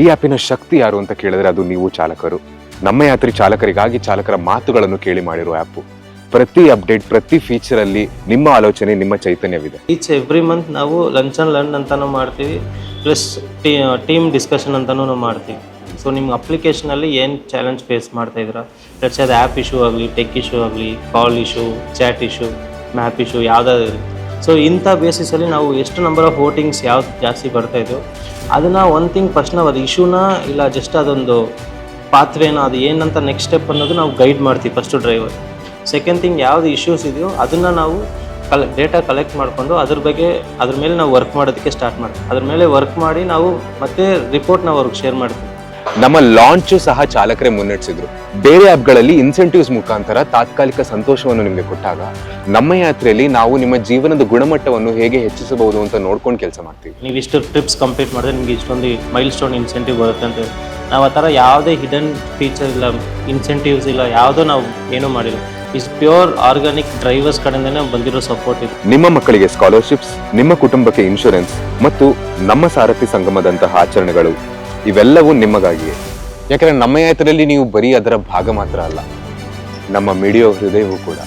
ಈ ಆ್ಯಪಿನ ಶಕ್ತಿ ಯಾರು ಅಂತ ಕೇಳಿದ್ರೆ ಅದು ನೀವು ಚಾಲಕರು. ನಮ್ಮ ಯಾತ್ರಿ ಚಾಲಕರಿಗಾಗಿ ಚಾಲಕರ ಮಾತುಗಳನ್ನು ಕೇಳಿ ಮಾಡಿರುವ ಆ್ಯಪು ಪ್ರತಿ ಅಪ್ಡೇಟ್, ಪ್ರತಿ ಫೀಚರ್ ಅಲ್ಲಿ ನಿಮ್ಮ ಆಲೋಚನೆ, ನಿಮ್ಮ ಚೈತನ್ಯವಿದೆ. ಈಚ್ ಎವ್ರಿ ಮಂತ್ ನಾವು ಲಂಚ್ ಅಂಡ್ ಲರ್ನ್ ಅಂತಾನು ಮಾಡ್ತೀವಿ ಪ್ಲಸ್ ಟೀಮ್ ಡಿಸ್ಕಷನ್ ಅಂತಾನು ನಾವು ಮಾಡ್ತೀವಿ. ಸೊ ನಿಮ್ಮ ಅಪ್ಲಿಕೇಶನಲ್ಲಿ ಏನು ಚಾಲೆಂಜ್ ಫೇಸ್ ಮಾಡ್ತಾ ಇದ್ದೀರಾ? ಅದು ಆ್ಯಪ್ ಇಶ್ಯೂ ಆಗಲಿ ಟೆಕ್ ಇಶ್ಯೂ ಆಗಲಿ call issue chat issue map issue ಯಾವುದಾದ್ರು ಸೊ ಇಂಥ ಬೇಸಿಸಲ್ಲಿ ನಾವು ಎಷ್ಟು ನಂಬರ್ ಆಫ್ ವೋಟಿಂಗ್ಸ್ ಯಾವ್ದು ಜಾಸ್ತಿ ಬರ್ತಾ ಇದೆಯೋ, ಅದನ್ನು ಒನ್ ಥಿಂಗ್ ಫಸ್ಟ್ ನಾವು ಅದು ಇಶ್ಯೂನ ಇಲ್ಲ ಜಸ್ಟ್ ಅದೊಂದು ಪಾತ್ವೇನ ಅದು ಏನಂತ ನೆಕ್ಸ್ಟ್ ಸ್ಟೆಪ್ ಅನ್ನೋದು ನಾವು ಗೈಡ್ ಮಾಡ್ತೀವಿ ಫಸ್ಟು ಡ್ರೈವರ್ ಸೆಕೆಂಡ್ ಥಿಂಗ್ ಯಾವ್ದು ಇಶ್ಯೂಸ್ ಇದೆಯೋ ಅದನ್ನು ನಾವು ಕಲೆ ಡೇಟಾ ಕಲೆಕ್ಟ್ ಮಾಡಿಕೊಂಡು ಅದ್ರ ಬಗ್ಗೆ, ಅದ್ರ ಮೇಲೆ ನಾವು ವರ್ಕ್ ಮಾಡೋದಕ್ಕೆ ಸ್ಟಾರ್ಟ್ ಮಾಡ್ತೀವಿ. ಅದ್ರ ಮೇಲೆ ವರ್ಕ್ ಮಾಡಿ ನಾವು ಮತ್ತೆ ರಿಪೋರ್ಟ್ನ ಅವ್ರಿಗೆ ಶೇರ್ ಮಾಡ್ತೀವಿ. ನಮ್ಮ ಲಾಂಚ್ ಸಹ ಚಾಲಕರೇ ಮುನ್ನಡೆಸಿದ್ರು. ಬೇರೆ ಆ್ಯಪ್ಗಳಲ್ಲಿ ಇನ್ಸೆಂಟಿವ್ಸ್ ಮುಖಾಂತರ ತಾತ್ಕಾಲಿಕ ಸಂತೋಷವನ್ನು ನಿಮಗೆ ಕೊಟ್ಟಾಗ ನಮ್ಮ ಯಾತ್ರೆಯಲ್ಲಿ ನಾವು ನಿಮ್ಮ ಜೀವನದ ಗುಣಮಟ್ಟವನ್ನು ಹೇಗೆ ಹೆಚ್ಚಿಸಬಹುದು ಅಂತ ನೋಡ್ಕೊಂಡು ಕೆಲಸ ಮಾಡ್ತೀವಿ. ನೀವು ಇಷ್ಟು ಟ್ರಿಪ್ಸ್ ಕಂಪ್ಲೀಟ್ ಮಾಡಿದ್ರೆ ನಿಮಗೆ ಇಷ್ಟೊಂದು ಮೈಲ್ ಸ್ಟೋನ್ ಇನ್ಸೆಂಟಿವ್ ಬರುತ್ತೆ ಅಂತ. ನಾವು ಆ ಥರ ಯಾವುದೇ ಹಿಡನ್ ಫೀಚರ್ ಇಲ್ಲ ಇನ್ಸೆಂಟಿವ್ಸ್ ಇಲ್ಲ ಯಾವುದೋ ನಾವು ಏನೂ ಮಾಡಿಲ್ಲ. ಇಸ್ ಪ್ಯೂರ್ ಆರ್ಗಾನಿಕ್ ಡ್ರೈವರ್ಸ್ ಕಡೆಯಿಂದನೇ ಬಂದಿರೋ ಸಪೋರ್ಟ್ ಇದೆ. ನಿಮ್ಮ ಮಕ್ಕಳಿಗೆ ಸ್ಕಾಲರ್ಶಿಪ್ಸ್ ನಿಮ್ಮ ಕುಟುಂಬಕ್ಕೆ ಇನ್ಶೂರೆನ್ಸ್ ಮತ್ತು ನಮ್ಮ ಸಾರಥಿ ಸಂಗಮದಂತಹ ಆಚರಣೆಗಳು ಇವೆಲ್ಲವೂ ನಿಮಗಾಗಿಯೇ. ಯಾಕಂದ್ರೆ ನಮ್ಮ ಯಾತ್ರೆಯಲ್ಲಿ ನೀವು ಬರೀ ಅದರ ಭಾಗ ಮಾತ್ರ ಅಲ್ಲ, ನಮ್ಮ ಮಿಡಿಯೋ ಹೃದಯವೂ ಕೂಡ.